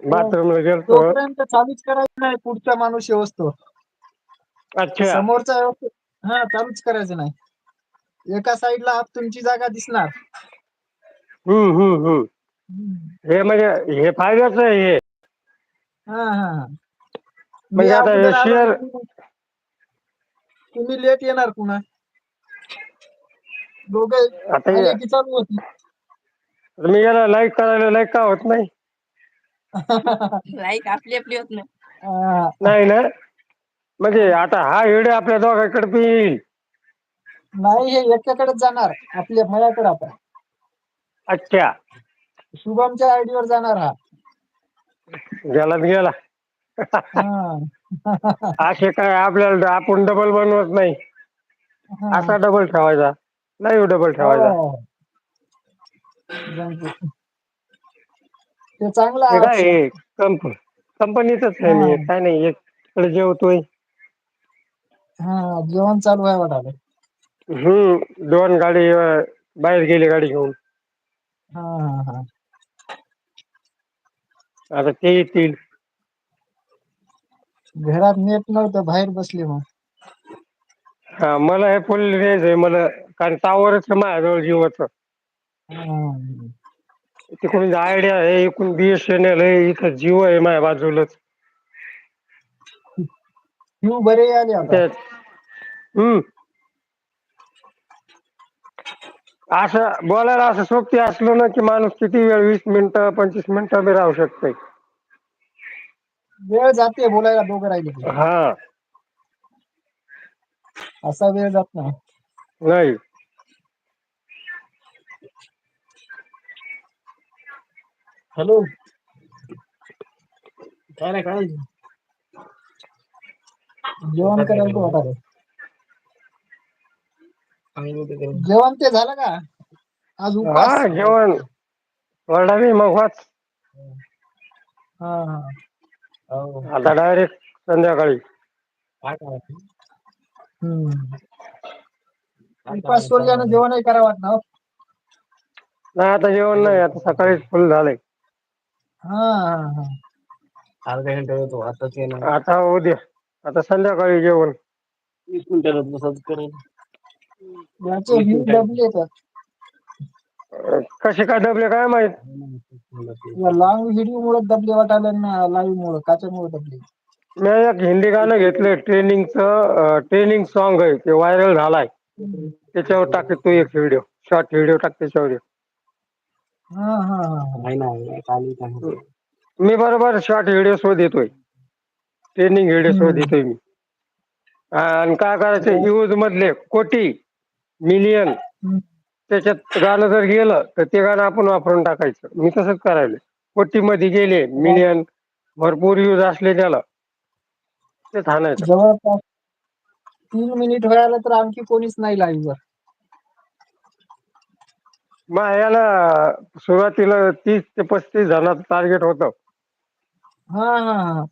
बाथरूमला गेलतो. तोपर्यंत चालूच करायचं नाही पुढचा माणूस येवस्तो. अच्छा. समोरचा हा चालूच करायचं नाही. एका साइडला तुमची जागा दिसणार. हम्म हम्म हम्म. हे म्हणजे हे फायद्याच आहे हे. हा हा हा. मी म्हणजे आता हे अगोदर आलो शेअर तुम्ही- तुम्ही लेट येणार पुन्हा. दोघे आता हे- आले की चालू होती मी याला लाईक करायला लाईक का होत नाही? लाईक आपली आपली होत नाही. हा, नाही ना? म्हणजे आता हा व्हिडिओ आपल्या दोघांकडे येईल. नाही हे एकाकडेच जाणार. आपल्या माझ्याकडे आता. अच्छा. शुभमच्या आयडीवर जाणार हा. गेला तर गेला. हा. असे काय आपल्याला आपण डबल बनवत नाही. असा डबल ठेवायचा. नाही डबल ठेवायचा. हो. ते चांगलं आहे काय ऑप्शन कंप कंपनीच आहे हा. मी काय नाही एक तिकडे जेवतोय. हा जेवण चालू आहे वाटाले हम्म दोन गाडी अं, बाहेर गेली गाडी घेऊन. हा हा हा. आता ते येतील. घरात नेट नव्हतं बाहेर बसले मग. हा मला हे फुल रेंज आहे मला कारण टावरच आहे माझ्याजवळ जिओचं हा. तिकडून आयडिया आहे इकडून बीएसएनएल आहे इथं जिओ आहे माझ्या बाजूलाच. बरे आले आता? ते हम्म. असं बोलायला असं सोबती असलो ना की माणूस किती वेळ वीस मिनिटं पंचवीस मिनिटं बी राहू शकतोय. वेळ जाते बोलायला दोघं राहिले की. हा. असा वेळ जात नाही. नाही. हॅलो. काय नाही काय? जेवण करायचं वाटाले जेवण ते झालं का? आज उपास. जेवण. वरडावी मग वाच. हा हा. हो. आता डायरेक्ट संध्याकाळी. काय करायचं? हम्म. उपास सोडल्यानं जेवणही करा वाटणार हो. नाही आता जेवण नाही आता सकाळीच फुल झालंय. हा हा हा. अर्धा घंटा होतो आताच येणार. आता उद्या आता संध्याकाळी जेवण. वीस मिनिटात तसंच करेल. याचे व्ह्यू डबले येतात अं, कसे काय डबले काय माहीत? या लॉंग व्हिडिओ मुळे दबले वाटायला ना लाईव्ह मुळे काच्यामुळे दबले मी एक हिंदी गाणं घेतलंय ट्रेनिंगचं ट्रेनिंग सॉन्ग आहे ते व्हायरल झालाय. त्याच्यावर टाक तू एक व्हिडिओ शॉर्ट व्हिडिओ टाक त्याच्यावर एक. हा हा हा नाही मी बरोबर शॉर्ट व्हिडिओ शोध येतोय ट्रेनिंग व्हिडिओ शोध येतोय मी. आणि काय करायचं यूज मधले कोटी मिलियन. त्याच्यात गाणं जर गेलं तर ते गाणं आपण वापरून टाकायचं. मी तसंच करायला. कोटी मध्ये गेले मिलियन भरपूर यूज असले त्याला. ते जवळपास तीन मिनिट व्हायला तर आणखी कोणीच नाही लाईव्ह वर. मग याला सुरुवातीला तीस ते पस्तीस जणांचं टार्गेट होतं. हा हा हा.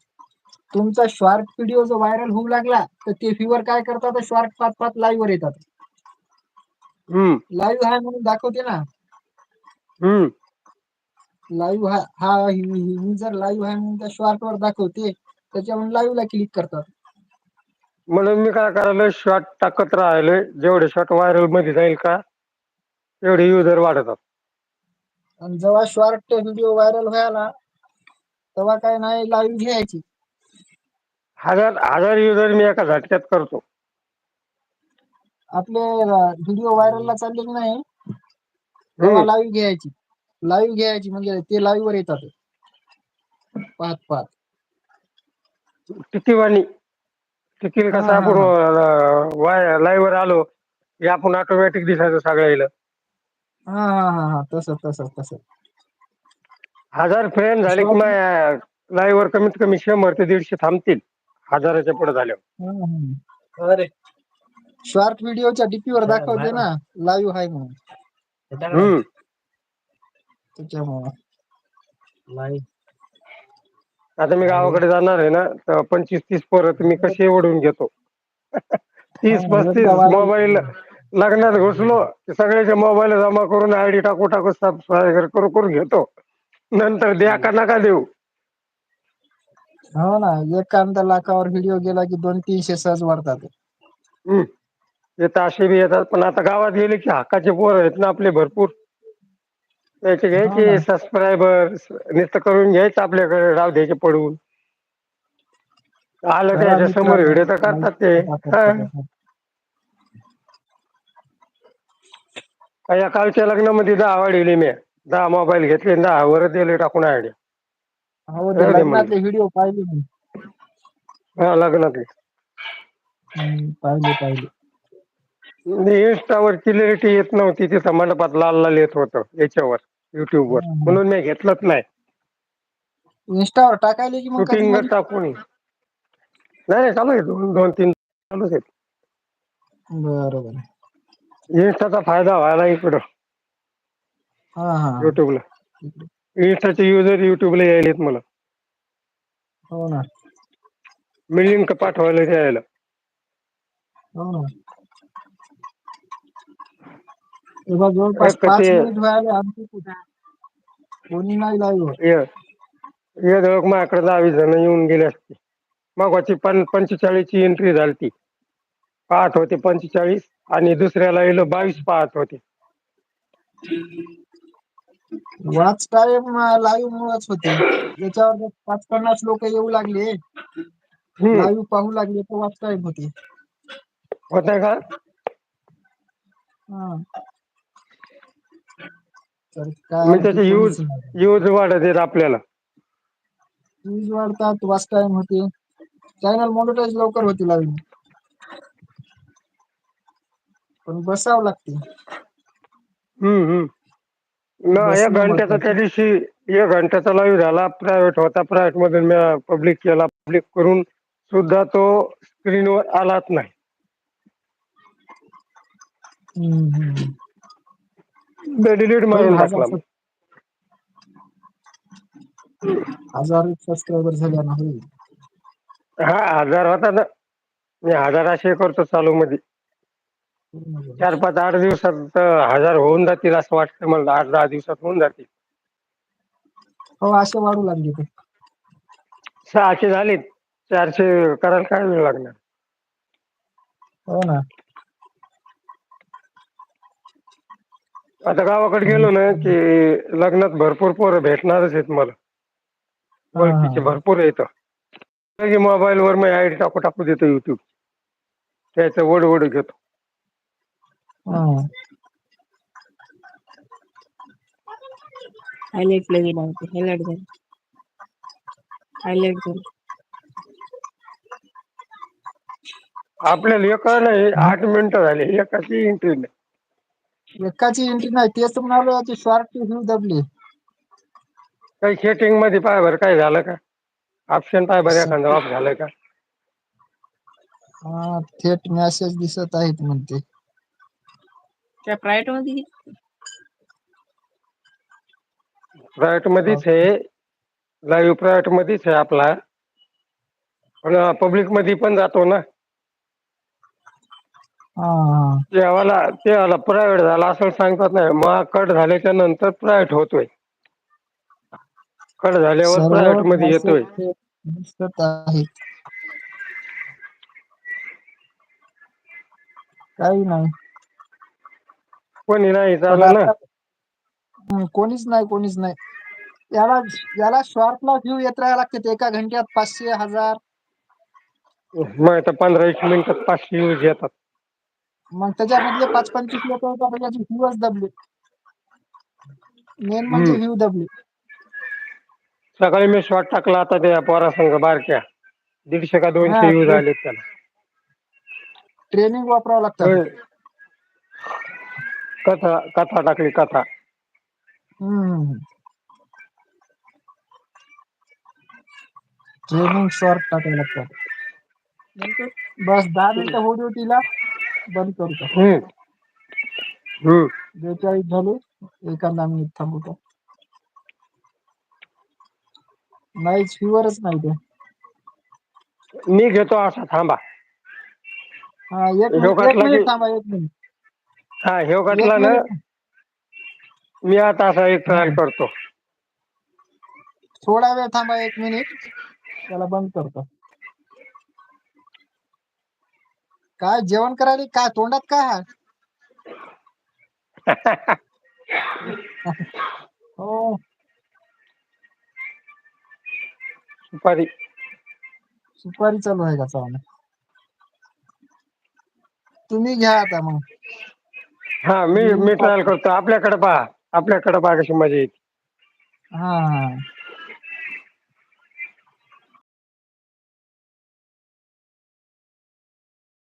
तुमचा शॉर्ट व्हिडिओ जो व्हायरल होऊ लागला तर ते व्ह्यूअर काय करतात? शॉर्ट पाच पाच लाईव्ह वर येतात. हम्म. लाईव्ह आहे म्हणून दाखवते ना. हम्म. लाईव्ह हा हा युजर लाईव्ह आहे म्हणून त्या शॉर्ट वर दाखवते त्याच्यावर लाईव्ह ला क्लिक करतात. म्हणून मी काय करायला शॉर्ट टाकत राहिले. जेवढे शॉर्ट व्हायरलमध्ये जाईल का तेवढे युजर वाढतात आणि जेव्हा शॉर्ट व्हिडिओ व्हायरल व्हायला तेव्हा काय नाही लाईव्ह घ्यायची. हजार हजार युजर मी एका झटक्यात करतो. आपले व्हिडिओ व्हायरल ला चालले की नाही. तेव्हा हम्म. लाईव्ह घ्यायची. लाईव्ह घ्यायची म्हणजे ते लाईव्ह वर येतात. पाच पाच किती वाणी किती हा कसा हा. आपण वाय लाईव्ह वर आलो की आपण ऑटोमॅटिक दिसायचं सगळ्याला हा हा हा हा तस तस तस. हजार फ्रेंड झाले कि लाईव्ह वर कमीत कमी शंभर ते दीडशे थांबतील हजाराच्या पुढे झाल्यावर. अरे. शॉर्ट व्हिडिओच्या डीपी वर दाखवते ना लाईव्ह आहे म्हणून. हम्म. त्याच्यामुळं. नाही आता मी गावाकडे जाणार आहे ना तर पंचवीस तीस पोरं मी कसे ओढून घेतो? तीस पस्तीस मोबाईल लग्नात घुसलो की सगळ्याचे मोबाईल जमा करून आयडी टाकू टाकू सबस्क्राईब करू करून घेतो. नंतर द्या का नका देऊ? हो ना एखाद्या लाखावर व्हिडिओ गेला की दोन तीनशे सहज वाढतात. हम्म. येत असे बी येतात पण आता गावात गेले की हक्काचे पोर आहेत ना आपले भरपूर. त्याचे हो ना. घ्यायचे सबस्क्रायबर नुसतं करून घ्यायचं आपल्याकडे राव द्यायचे पडून आलं करा त्याच्यासमोर व्हिडिओ तर करतात ते. हा. या कालच्या लग्नामध्ये दहा वाढवली मी. दहा मोबाईल घेतले आणि दहा वर दिले टाकून हो ते लग्नातले व्हिडिओ पाहिले मी. हा लग्नातले. हम्म, पाहिले पाहिले. इंस्टावर क्लिअरिटी येत नव्हती तिथं मंडपात लाल लाल येत होतं याच्यावर युट्यूब वर हम्म. म्हणून मी घेतलंच नाही. इंस्टावर टाकायले की मग कधी शूटिंग मधी? टाकून. नाही नाही चालू आहे. दोन दोन तीन चालूच आहेत. बरोबर इंस्टाचा फायदा व्हायला इकडं. हा हा. युट्यूबला इंस्टाचे युजर युट्यूबला यायलेत मला. हो ना. मी लिंक पाठवायला यायला. हो ना. तेव्हा जवळपास एक पाच ते मिनिट व्हायला आमची कोणी नाही लाईव्ह ये ये जवळ माझ्याकडे दहावीस जण येऊन गेले असते. पण पंचेचाळीस ची एंट्री झालती. पाहत होते पंचेचाळीस. आणि दुसऱ्याला येलो बावीस पाहत होते. वाच टाइम लाईव्ह मुळच होते. याच्यावर पाच पन्नास लोक येऊ लागले. लाईव्ह पाहू लागले तर वाच टाइम होते. होतंय का? मी ते त्याचे यूज यूज वाढत आहेत आपल्याला. व्ह्यूज वाढतात वाच टाइम होते. चॅनल मॉनिटाईज लवकर होते लाईव्ह पण बसावं लागते. हम्म हम्म. ना एक बसणं घंट्याचा त्या महत्वाचं दिवशी एक घंट्याचा लाईव्ह झाला प्रायव्हेट होता प्रायव्हेट मधून मी पब्लिक केला पब्लिक करून सुद्धा तो स्क्रीनवर आलाच नाही. हम्म हम्म ते डिलीट होईल मारून हजार टाकला. मी सब- हजार सबस्क्राईबर झाल्यानं होईल हा हजार होता ना. मी हजार असे करतो चालू मध्ये चार पाच आठ दिवसात हजार होऊन जातील असं वाटतं मला. आठ दहा दिवसात होऊन जातील. हो असे वाढू लागले ते. सहाशे झाले चारशे करायला काय वेळ लागणार? हो ना. आता गावाकडे. गेलो ना की लग्नात भरपूर पोरं भेटणारच आहेत मला. हा ओळखीचे हा. भरपूर येतं मोबाईल वर मग आयडी टाकू टाकू देतो युट्यूब त्याचं वड वड घेतो. हायलाइट ला गेला होता हायलाइट झालं. हायलाइट झालं. आपल्याला एका नाही आठ मिनिटं झाले एकाची एंट्री नाही. एकाची एंट्री नाही तेच म्हणालो याची शॉर्ट व्ह्यू दबली काही सेटिंगमध्ये पाय बरं काय झालं का? ऑप्शन पाय बरं एखादं ऑफ झालं का? हा थेट मेसेज दिसत आहेत म्हणते. त्या प्रायव्हेटमध्ये घे. प्रायव्हेट मध्येच आहे लाईव्ह प्रायव्हेट मध्येच आहे आपला. पण पब्लिकमध्ये पण जातो ना. तेवाला तेवाला प्रायव्हेट झाला असं सांगतात नाही. मग कट झाल्याच्यानंतर प्रायव्हेट होतोय. कट झाल्यावर प्रायव्हेटमध्ये येतोय. काही नाही. कोणी नाही ना. हम्म, कोणीच नाही कोणीच नाही. याला याला शॉर्टला व्ह्यू येत राहायला लागते एका घंट्यात पाचशे हजार. मग आता पंधरा वीस मिनिटात पाचशे व्ह्यूज येतात. मग त्याच्यामधले पाच पंचवीस लोक होतात त्याचे व्ह्यूच दबले मेन म्हणजे हम्म. व्ह्यू दबले सकाळी मी शॉट टाकला आता त्या पोरासंग बारक्या. दीडशे का दोनशे व्ह्यूज ते आलेत त्याला. ट्रेनिंग वापरावं लागतात होय. कथा कथा टाकली कथा. हम्म. ट्रेनिंग शॉर्ट टाकावे लागतात. बस दहा मिनिटं होऊ देऊ तिला बंद करतो बेचाळीस झाले एखादा मिनिट थांबवतो. नाहीच व्ह्यूवरच नाही ते. मी घेतो असा थांबा. हा एक मिनिट थांबा एक मिनिट. हा ह्यो कटला ना मी आता असा एक ट्रायल करतो. थोडा वेळ थांबा एक मिनिट त्याला बंद करतो. काय जेवण करायला काय तोंडात काय? हो. सुपारी. सुपारी चालू आहे का चालू तुम्ही घ्या आता मग. हा मी मी ट्रायल करतो. आपल्याकडे पहा. आपल्याकडे पहा कशी मजा येते. हा हा.